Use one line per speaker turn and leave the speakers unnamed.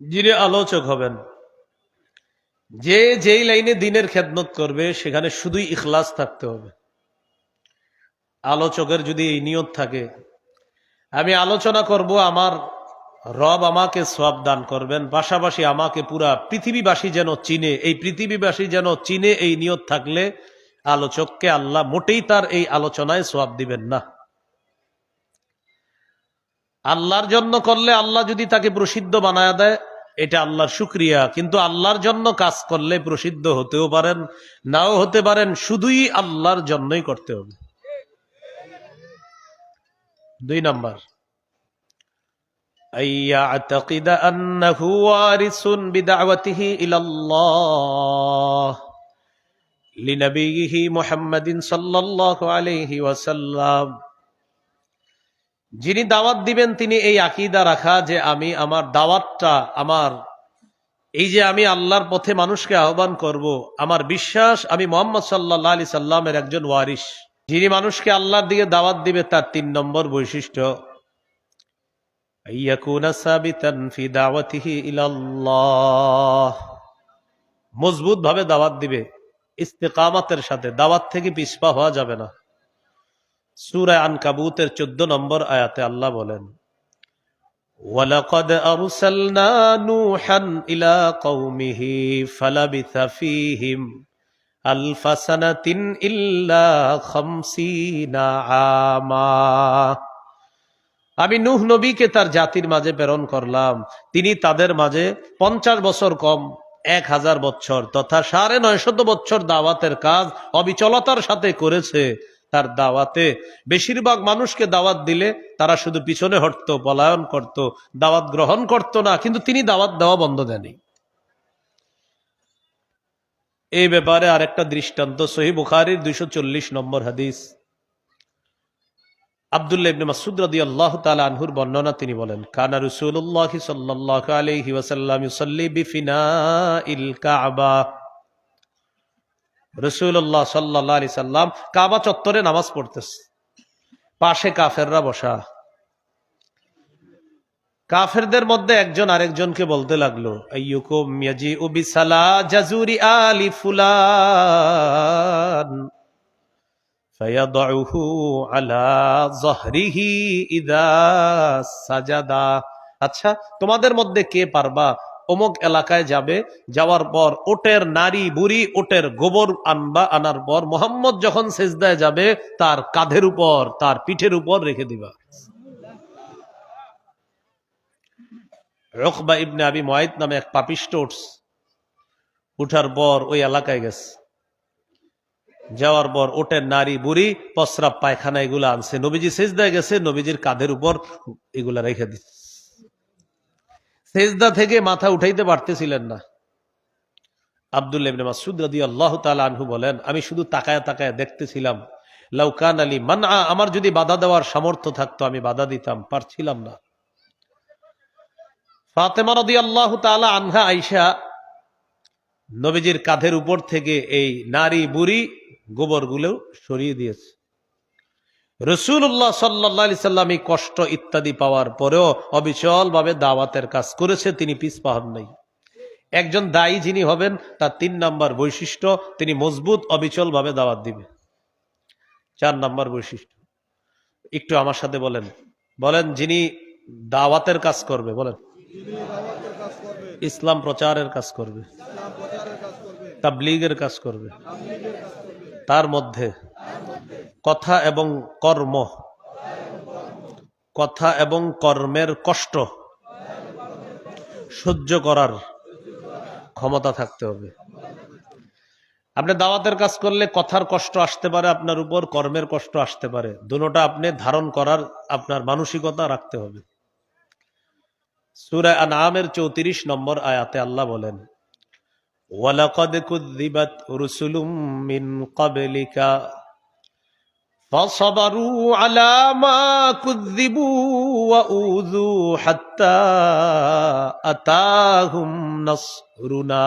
যিনি আলোচক হবেন, যে যেই লাইনে দিনের খেদমত করবে, সেখানে শুধুই ইখলাস থাকতে হবে। আলোচকের যদি এই নিয়ত থাকে, আমি আলোচনা করব, আমার রব আমাকে সব দান করবেন, পাশাপাশি আমাকে পুরা পৃথিবীবাসী যেন চিনে, এই পৃথিবীবাসী যেন চিনে এই নিয়ত থাকলে, আলোচককে আল্লাহ মোটেই তার এই আলোচনায় সব দিবেন না। আল্লাহর জন্য করলে আল্লাহ যদি তাকে প্রসিদ্ধ বানায় দেয় এটা আল্লাহর শুক্রিয়া। কিন্তু আল্লাহর জন্য কাজ করলে প্রসিদ্ধ হতেও পারেন, নাও হতে পারেন, শুধুই আল্লাহর জন্যই করতে হবে। দুই নম্বর। লিনবিহি মোহাম্মদিন ওয়াসাল্লাম। যিনি দাওয়াত দিবেন, তিনি এই আকিদা রাখা যে আমি আমার দাওয়াতটা, আমার এই যে আমি আল্লাহর পথে মানুষকে আহ্বান করব, আমার বিশ্বাস, আমি মোহাম্মদ সাল্লাহ আলি সাল্লামের একজন ওয়ারিস যিনি মানুষকে আল্লাহর দিকে দাওয়াত দিবে, তার তিন নম্বর বৈশিষ্ট্য মজবুত ভাবে দাওয়াত দিবে, ইস্তেকামাতের সাথে, দাওয়াত থেকে পিছপা হওয়া যাবে না। সুরায় আন কাবুতের চোদ্দ নম্বর আয়াতে আল্লাহ বলেন ولقد أرسلنا نوحا إلى قومه فلبث فيهم ألف سنة إلا خمسين عاما আমি নুহ নবীকে তার জাতির মাঝে প্রেরণ করলাম তিনি তাদের মাঝে পঞ্চাশ বছর কম এক হাজার বছর তথা সাড়ে নয়শত বছর দাওয়াতের কাজ অবিচলতার সাথে করেছে তার দাওয়াতে। বেশিরভাগ মানুষকে দাওয়াত দিলে তারা শুধু পিছনে হটতো, পলায়ন করত, দাওয়াত গ্রহণ করত না, কিন্তু তিনি দাওয়াত দেওয়া বন্ধ দেননি। এই ব্যাপারে আরেকটা দৃষ্টান্ত, সহি বুখারির দুইশো চল্লিশ নম্বর হাদিস। আবদুল্লাহ তাআলা আনহুর বর্ণনা তিনি বলেন রসুল্লাহ সাল্লাহ আলি সাল্লাম কাবা চত্বরে নামাজ পড়তেছে। পাশে কাফেররা বসা। কাফেরদের মধ্যে একজন আরেকজনকে বলতে লাগল আলি আচ্ছা তোমাদের মধ্যে কে পারবা অমুক এলাকায় যাবে, যাওয়ার পর ওটের নারী বুড়ি, ওটের গোবর আনবা, আনার পর মোহাম্মদ যখন সেজদায় যাবে, তার কাঁধের উপর, তার পিঠের উপর রেখে দিবা। রকবা ইবনে আবি ময়েদ নামে এক পাপিষ্ট উঠস উঠার পর ওই এলাকায় গেছে। যাওয়ার পর ওটের নারী বুড়ি পসরাব পায়খানা এগুলো আনছে। নবীজি সেজদায় গেছে, নবীজির কাঁধের উপর এগুলা রেখে দিচ্ছে। সেজদা থেকে মাথা উঠাইতে পারতেছিলেন না। আবদুল্লাহ মাসুদ রাদি আল্লাহ আনহু বলেন, আমি শুধু তাকায় তাকায় দেখতেছিলাম। লাউকান আলী মান আমার যদি বাধা দেওয়ার সামর্থ্য থাকতো, আমি বাধা দিতাম, পারছিলাম না। ফাতেমা রদি আল্লাহ তালা আনহা আইসা নবীজির কাঁধের উপর থেকে এই নারী বুড়ি গোবরগুলো সরিয়ে দিয়েছে। রসুল্লাহ সাল্লি সাল্লাম এই কষ্ট ইত্যাদি পাওয়ার পরেও অবিচল ভাবে দাওয়াতের কাজ করেছে, তিনি পিস পাহান নাই। একজন দায়ী যিনি হবেন, তার তিন নাম্বার বৈশিষ্ট্য, তিনি মজবুত অবিচল ভাবে দাওয়াত দিবে। চার নাম্বার বৈশিষ্ট্য। একটু আমার সাথে বলেন। বলেন, যিনি দাওয়াতের কাজ করবে, বলেন। ইসলাম প্রচারের কাজ করবে। তাবলিগের কাজ করবে। তার মধ্যে কথা এবং কর্ম। কথা এবং কর্মের কষ্ট। সহ্য করার ক্ষমতা থাকতে হবে। আপনি দাওয়াতের কাজ করলে কথার কষ্ট আসতে পারে, আপনার উপর কর্মের কষ্ট আসতে পারে। দুটা আপনি ধারণ করার আপনার মানসিকতা রাখতে হবে। সুরায় আনামের চৌত্রিশ নম্বর আয়াতে আল্লাহ বলেন, ওয়ালাকদ কুদ্দিবাত রুসুলুম মিন কাবলিকা فصبروا على ما كذبوا وأوذوا حتى أتاهم نصرنا